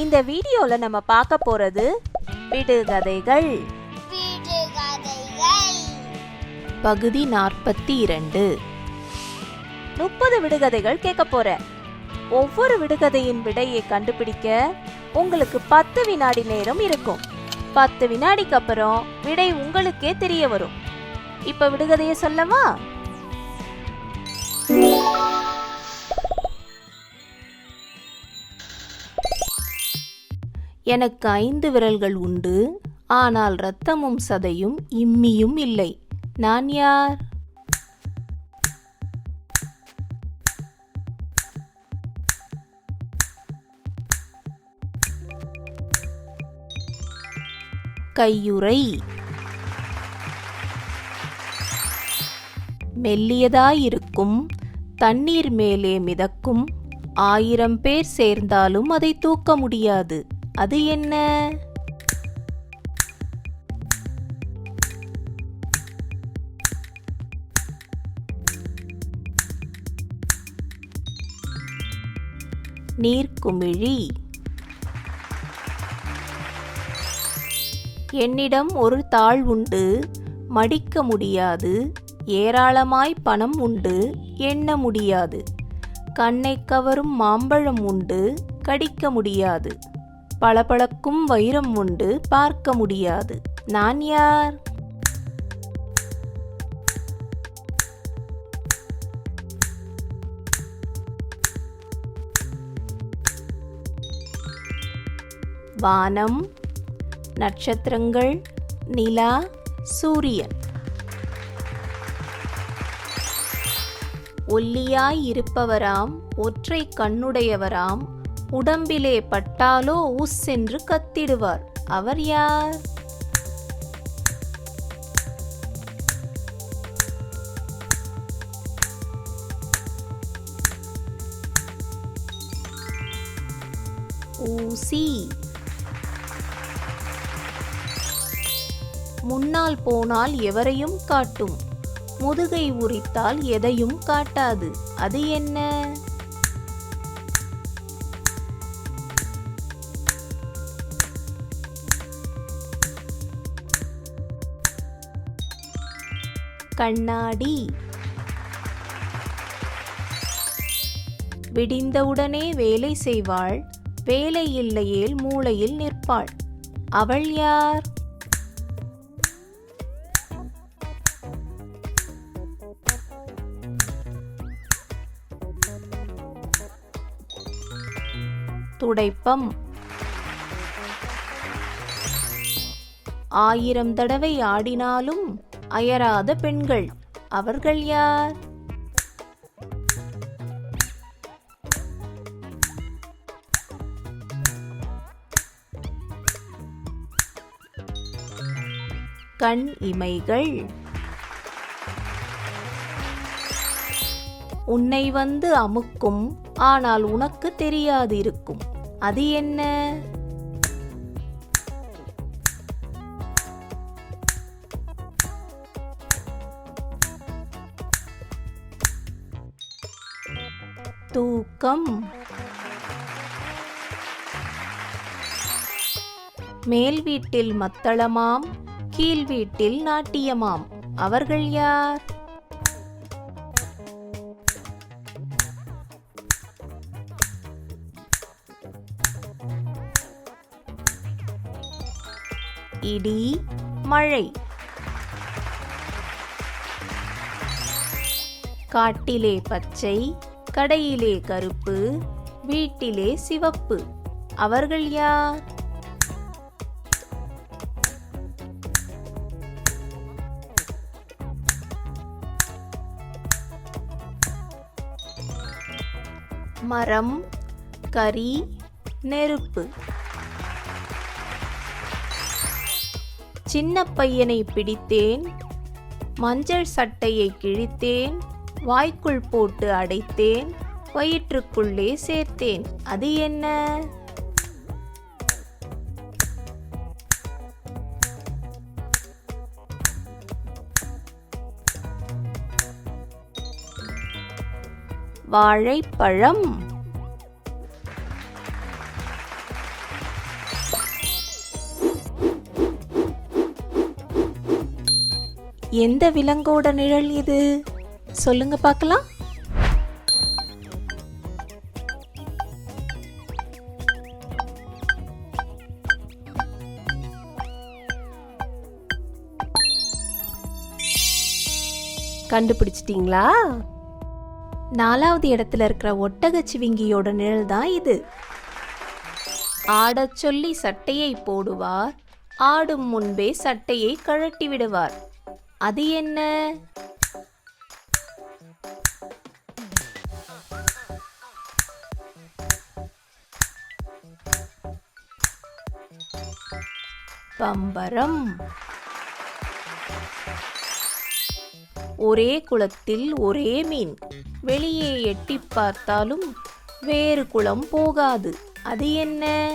இந்த வீடியோல நம்ம பார்க்க போறது விடுகதைகள். பகுதி நாற்பத்தி இரண்டு முப்பது விடுகதைகள் கேட்க போறேன் ஒவ்வொரு விடுகதையின் விடையை கண்டுபிடிக்க உங்களுக்கு பத்து வினாடி நேரம் இருக்கும். பத்து வினாடிக்கு அப்புறம் விடை உங்களுக்கே தெரிய வரும். இப்ப விடுகதையை சொல்லவா? எனக்கு ஐந்து விரல்கள் உண்டு ஆனால் இரத்தமும் சதையும் இம்மியும் இல்லை. நான் யார்? கையுறை. மெல்லியதாயிருக்கும் தண்ணீர் மேலே மிதக்கும் ஆயிரம் பேர் சேர்ந்தாலும் அதை தூக்க முடியாது. அது என்ன? நீர்க்குமிழி என்னிடம் ஒரு தாள் உண்டு மடிக்க முடியாது ஏராளமாய் பணம் உண்டு எண்ண முடியாது. கண்ணை கவரும் மாம்பழம் உண்டு கடிக்க முடியாது. பளபளக்கும் வைரம் உண்டு பார்க்க முடியாது. நான் யார்? வானம் நட்சத்திரங்கள் நிலா சூரியன். ஒல்லியாய் இருப்பவராம் ஒற்றை கண்ணுடையவராம் உடம்பிலே பட்டாலோ உஸ் என்று கத்திடுவார். அவர் யார்? ஊசி. முன்னால் போனால் எவரையும் காட்டும். முதுகை உரித்தால் எதையும் காட்டாது. அது என்ன? கண்ணாடி. விடிந்தவுடனே வேலை செய்வாள். வேலை இல்லையேல் மூளையில் நிற்பாள். அவள் யார்? துடைப்பம். ஆயிரம் தடவை ஆடினாலும் அயராத பெண்கள். அவர்கள் யார்? கண் இமைகள். உன்னை வந்து அமுக்கும் ஆனால் உனக்கு தெரியாது இருக்கும். அது என்ன? தூக்கம். மேல் வீட்டில் மத்தளமாம் கீழ் வீட்டில் நாட்டியமாம். அவர்கள் யார்? இடி மழை. காட்டிலே பச்சை கடையிலே கருப்பு வீட்டிலே சிவப்பு. அவர்கள் யார்? மரம் கரி நெருப்பு. சின்ன பையனை பிடித்தேன் மஞ்சள் சட்டையை கிழித்தேன் வாய்க்குள் போட்டு அடைத்தேன் வயிற்றுக்குள்ளே சேர்த்தேன். அது என்ன? வாழைப்பழம். எந்த விலங்கோட நிழல் இது? சொல்லுங்க பார்க்கலாம். கண்டுபிடிச்சிட்டீங்களா? நாலாவது இடத்துல இருக்கிற ஒட்டகச்சிவிங்கியோட நிழல் தான் இது. ஆடச் சொல்லி சட்டையை போடுவார் ஆடும் முன்பே சட்டையை கழட்டி விடுவார். அது என்ன? பம்பரம் ஒரே குளத்தில் ஒரே மீன். வெளியே எட்டிப் பார்த்தாலும் வேறு குளம் போகாது. அது என்ன?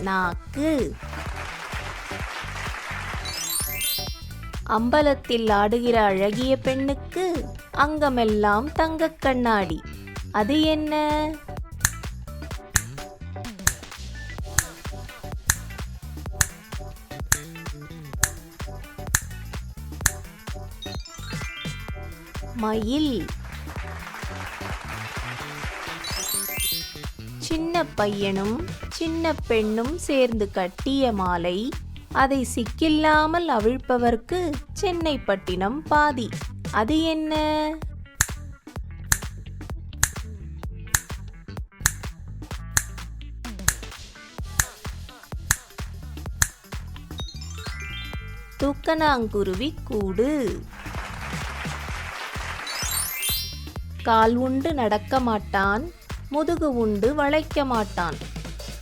நாக்கு. அம்பலத்தில் ஆடுகிற அழகிய பெண்ணுக்கு அங்கமெல்லாம் தங்கக் கண்ணாடி. அது என்ன? மயில். சின்ன பையனும் சின்ன பெண்ணும் சேர்ந்து கட்டிய மாலை அதை சிக்கில்லாமல் அவிழ்ப்பவர்க்கு சென்னை பட்டினம் பாதி. அது என்ன? தூக்கணாங்குருவி கூடு. கால் உண்டு நடக்க மாட்டான் முதுகு உண்டு வளைக்க மாட்டான்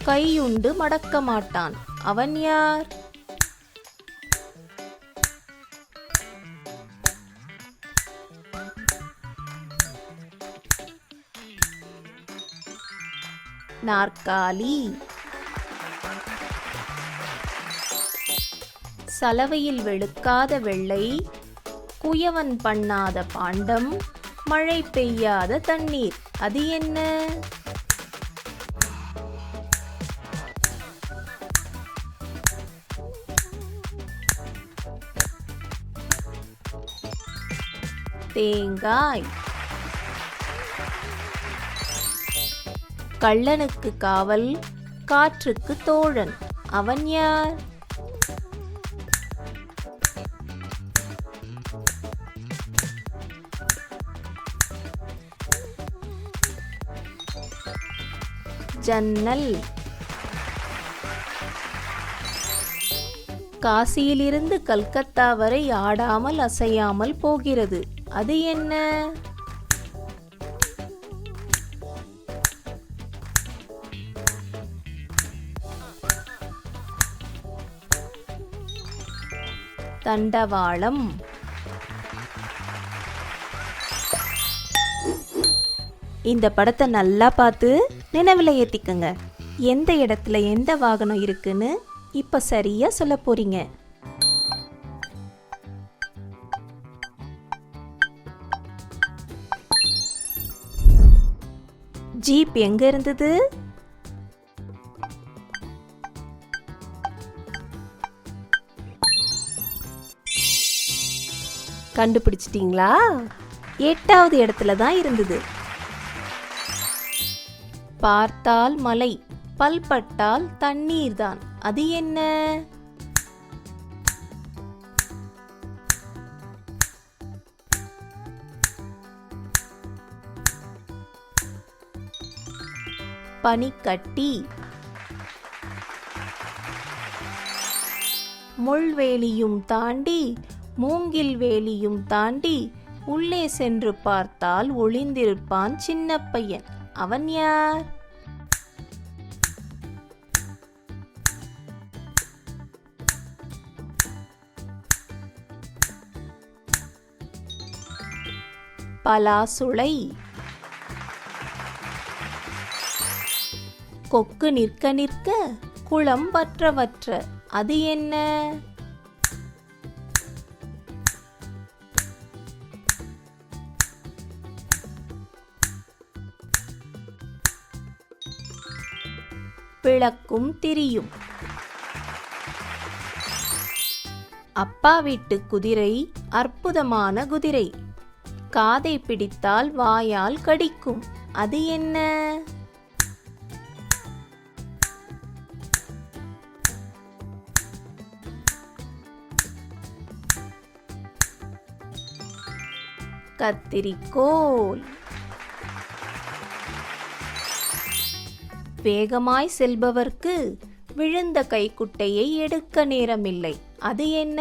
கையுண்டு மடக்க மாட்டான். அவன் யார்? நாற்காலி. சலவையில் வெளுக்காத வெள்ளை குயவன் பண்ணாத பாண்டம் மழை பெய்யாத தண்ணீர். அது என்ன? தேங்காய். கள்ளனுக்கு காவல் காற்றுக்கு தோழன். அவன் யார்? ஜன்னல். காசியிலிருந்து கல்கத்தா வரை ஆடாமல் அசையாமல் போகிறது. அது என்ன? தண்டவாளம். இந்த படத்தை நல்லா பார்த்து நினைவில் ஏற்றிக்கோங்க எந்த இடத்துல எந்த வாகனம் இருக்குன்னு இப்போ சரியாக சொல்ல போகிறீங்க ஜீப் எங்கே இருந்தது? கண்டுபிடிச்சிட்டீங்களா? எட்டாவது இடத்துல தான் இருந்தது. பார்த்தால் மலை பல்பட்டால் தண்ணீர் தான் அது என்ன? பனிக்கட்டி. முள்வேலியும் தாண்டி மூங்கில் வேலியும் தாண்டி உள்ளே சென்று பார்த்தால் ஒளிந்திருப்பான் சின்ன பையன் அவன் யார்? பலாசுளை. கொக்கு நிற்க நிற்க குளம் வற்ற வற்ற அது என்ன? விளக்கும் திரியும். அப்பா வீட்டு குதிரை அற்புதமான குதிரை. காதை பிடித்தால் வாயால் கடிக்கும். அது என்ன? கத்திரிக்கோல் வேகமாய் செல்பவர்க்கு விழுந்த கைக்குட்டையை எடுக்க நேரமில்லை. அது என்ன?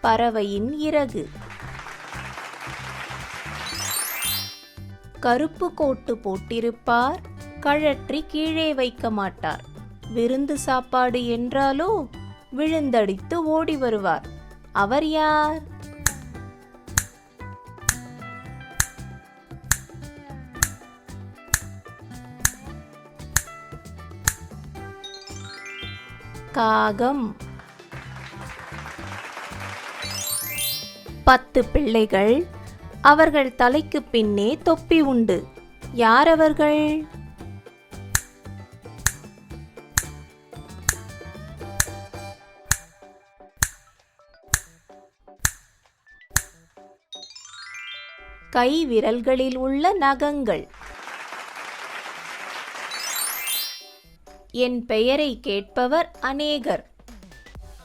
பறவையின் இறகு. கருப்பு கோட்டு போட்டிருப்பார் கழற்றி கீழே வைக்க மாட்டார். விருந்து சாப்பாடு என்றாலோ விழுந்தடித்து ஓடி வருவார். அவர் யார்? காகம். பத்து பிள்ளைகள். அவர்கள் தலைக்கு பின்னே தொப்பி உண்டு. யார் அவர்கள்? கை விரல்களில் உள்ள நகங்கள். என் பெயரை கேட்பவர் அநேகர்.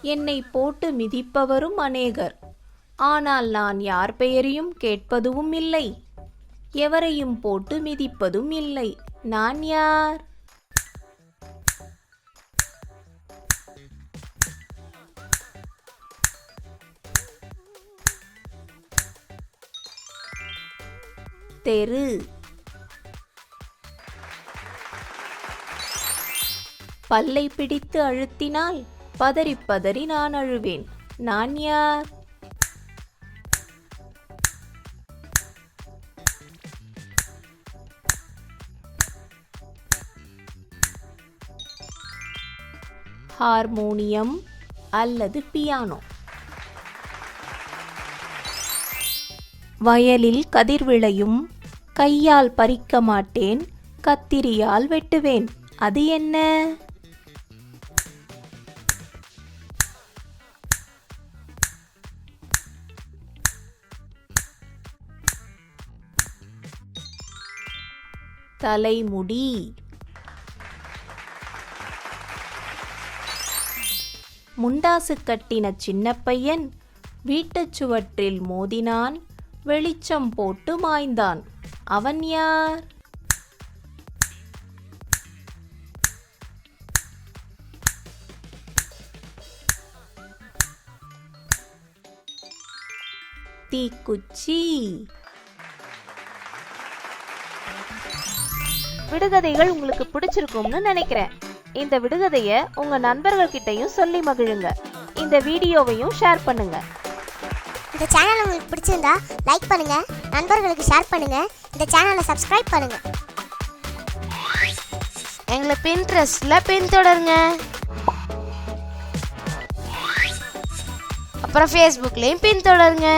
என்னை போட்டு மிதிப்பவரும் அநேகர். ஆனால் நான் யார் பெயரையும் கேட்பதும் இல்லை. எவரையும் போட்டு மிதிப்பதும் இல்லை. நான் யார்? தெரு. பல்லை பிடித்து அழுத்தினால் பதறி பதறி நான் அழுவேன். நான் யார்? ஹார்மோனியம் அல்லது பியானோ. வயலில் கதிர் விளையும் கையால் பறிக்க மாட்டேன் கத்திரியால் வெட்டுவேன். அது என்ன? தலைமுடி. முண்டாசு கட்டின சின்ன பையன் வீட்டுச் சுவற்றில் மோதினான் வெளிச்சம் போட்டு மாய்ந்தான். அவன் யார்? தீக்குச்சி. விடுகதைகள் உங்களுக்கு பிடிச்சிருக்கும்னு நினைக்கிறேன். இந்த விடுகதைய உங்க நண்பர்கள் கிட்டயும் சொல்லி மகிழுங்க. இந்த வீடியோவையும் ஷேர் பண்ணுங்க. இந்த சேனல் உங்களுக்கு பிடிச்சிருந்தா லைக் பண்ணுங்க. நண்பர்களுக்கு ஷேர் பண்ணுங்க. இந்த சேனலை சப்ஸ்கிரைப் பண்ணுங்க. எங்களை பின்ட்ரெஸ்ட்ல பின்தொடருங்க அப்புறம் ஃபேஸ்புக்லேயும் பின்தொடருங்க